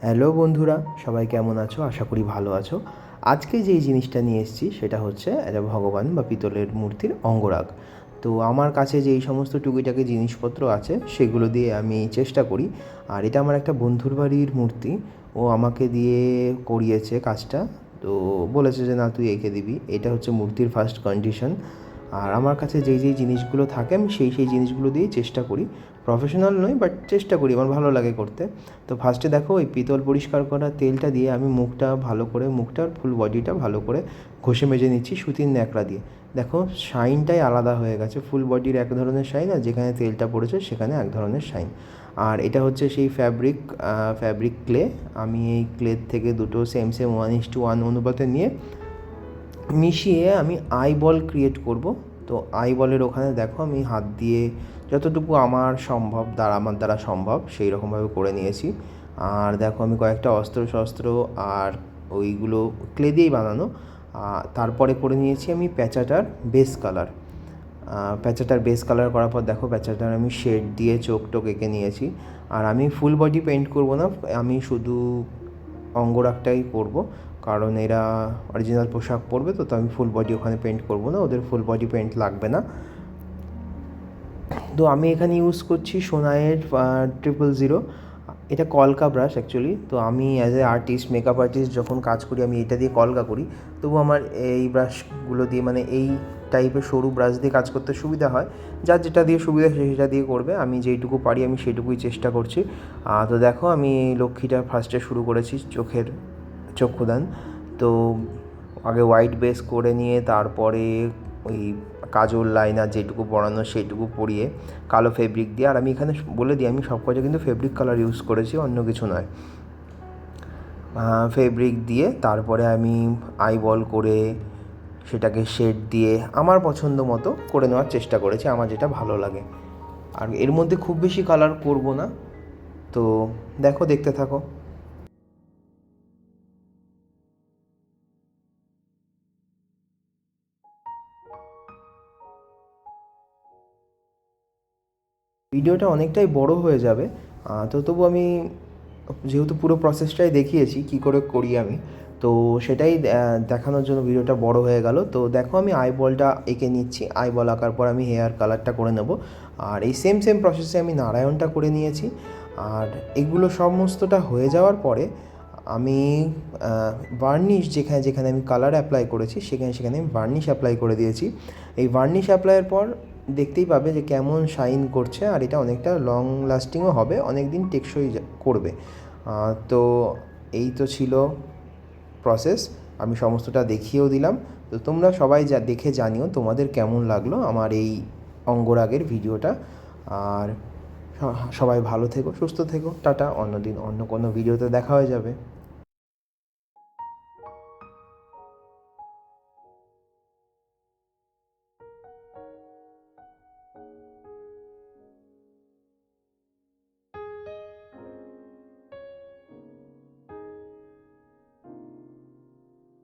Hello বন্ধুরা, সবাই কেমন আছো? আশা করি ভালো আছো। আজকে যেই জিনিসটা নিয়ে এসেছি, সেটা হচ্ছে একটা ভগবান বা পিতলের মূর্তির অঙ্গরাগ। তো আমার কাছে যে এই সমস্ত টুকিটাকি জিনিসপত্র আছে, সেগুলো দিয়ে আমি চেষ্টা করি। আর এটা আমার একটা বন্ধুর বাড়ির মূর্তি। ও আমাকে দিয়ে করিয়েছে কাজটা। তো বলেছে যে, না, তুই এঁকে দিবি। এটা হচ্ছে মূর্তির ফার্স্ট কন্ডিশন আর আমার কাছে যেই যেই জিনিসগুলো থাকে, আমি সেই সেই জিনিসগুলো দিয়েই চেষ্টা করি। প্রফেশনাল নই বাট চেষ্টা করি, আমার ভালো লাগে করতে। তো ফার্স্টে দেখো, ওই পিতল পরিষ্কার করা তেলটা দিয়ে আমি মুখটা ভালো করে মুখটার ফুল বডিটা ভালো করে ঘষে মেজে নিচ্ছি সুতির ন্যাকড়া দিয়ে। দেখো শাইনটাই আলাদা হয়ে গেছে ফুল বডির এক ধরনের শাইন আর যেখানে তেলটা পড়েছে সেখানে এক ধরনের শাইন আর এটা হচ্ছে সেই ফ্যাব্রিক ফ্যাব্রিক ক্লে আমি এই ক্লের থেকে দুটো same same one is to one অনুপাতে নিয়ে মিশিয়ে আমি আই বল ক্রিয়েট করব। তো আই বলের ওখানে দেখো, আমি হাত দিয়ে যতটুকু আমার সম্ভব, দ্বারা আমার দ্বারা সম্ভব, সেই রকমভাবে করে নিয়েছি। আর দেখো, আমি কয়েকটা অস্ত্র শস্ত্র আর ওইগুলো ক্লে দিয়েই বানানো। তারপরে করে নিয়েছি আমি প্যাঁচাটার বেস কালার প্যাঁচাটার বেস কালার করার পর দেখো, প্যাঁচাটার আমি শেড দিয়ে চোখ টোক এঁকে নিয়েছি। আর আমি ফুল বডি পেন্ট করব না, আমি শুধু অঙ্গরাগটাই করব কারণ এরা অরিজিনাল পোশাক পরবে তো তো আমি ফুল বডি ওখানে পেন্ট করব না, ওদের ফুল বডি পেন্ট লাগবে না। তো আমি এখানে ইউজ করছি সোনাইয়ের ট্রিপল জিরো এটা কলকা ব্রাশ অ্যাকচুয়ালি তো আমি as a artist makeup artist যখন কাজ করি, আমি এটা দিয়ে কলকা করি। তবু আমার এই ব্রাশগুলো দিয়ে মানে এই টাইপের সরু ব্রাশ দিয়ে কাজ করতে সুবিধা হয়। যার যেটা দিয়ে সুবিধা সেটা দিয়ে করবে। আমি যেইটুকু পারি, আমি সেইটুকুই চেষ্টা করছি। তো দেখো, আমি লক্ষ্মীটা ফার্স্টে শুরু করেছি চোখের চক্ষুদান। তো আগে হোয়াইট বেস করে নিয়ে, তারপরে ওই কাজল লাইনার যেটুকু পরানো সেইটুকু পরিয়ে কালো ফেব্রিক দিয়ে। আর আমি এখানে বলে দিই, আমি সব কটা কিন্তু ফেব্রিক কালার ইউজ করেছি, অন্য কিছু নয়। ফেব্রিক দিয়ে তারপরে আমি আই বল করে সেটাকে শেড দিয়ে আমার পছন্দ মতো করে নেওয়ার চেষ্টা করেছি, আমার যেটা ভালো লাগে। আর এর মধ্যে খুব বেশি কালার করব না। তো দেখো, দেখতে থাকো। ভিডিওটা অনেকটাই বড় হয়ে যাবে। তো তবু আমি যেহেতু পুরো প্রসেসটাই দেখিয়েছি কি করে করি আমি, তো সেটাই দেখানোর জন্য ভিডিওটা বড় হয়ে গেল। তো দেখো আমি আই বলটা এঁকে নিচ্ছি আই বল আঁকার পর আমি হেয়ার কালারটা করে নেব। আর এই সেম সেম প্রসেসে আমি নারায়ণটা করে নিয়েছি। আর এগুলো সমস্তটা হয়ে যাওয়ার পরে আমি বার্নিশ যেখানে যেখানে আমি কালার অ্যাপ্লাই করেছি, সেখানে সেখানে আমি বার্নিশ অ্যাপ্লাই করে দিয়েছি। এই বার্নিশ অ্যাপ্লাইয়ের পর দেখতেই পাবে যে কেমন শাইন করছে আর এটা অনেকটা লং লাস্টিংও হবে অনেক দিন টেকসই করবে। তো এই তো ছিল প্রসেস আমি সমস্তটা দেখিয়েও দিলাম। তো তোমরা সবাই যা, দেখে জানিও তোমাদের কেমন লাগল আমার এই অঙ্গরাগের ভিডিওটা। আর সবাই ভালো থেকো, সুস্থ থেকো, টাটা, অন্যদিন অন্য কোনো ভিডিওতে দেখা হয়ে যাবে।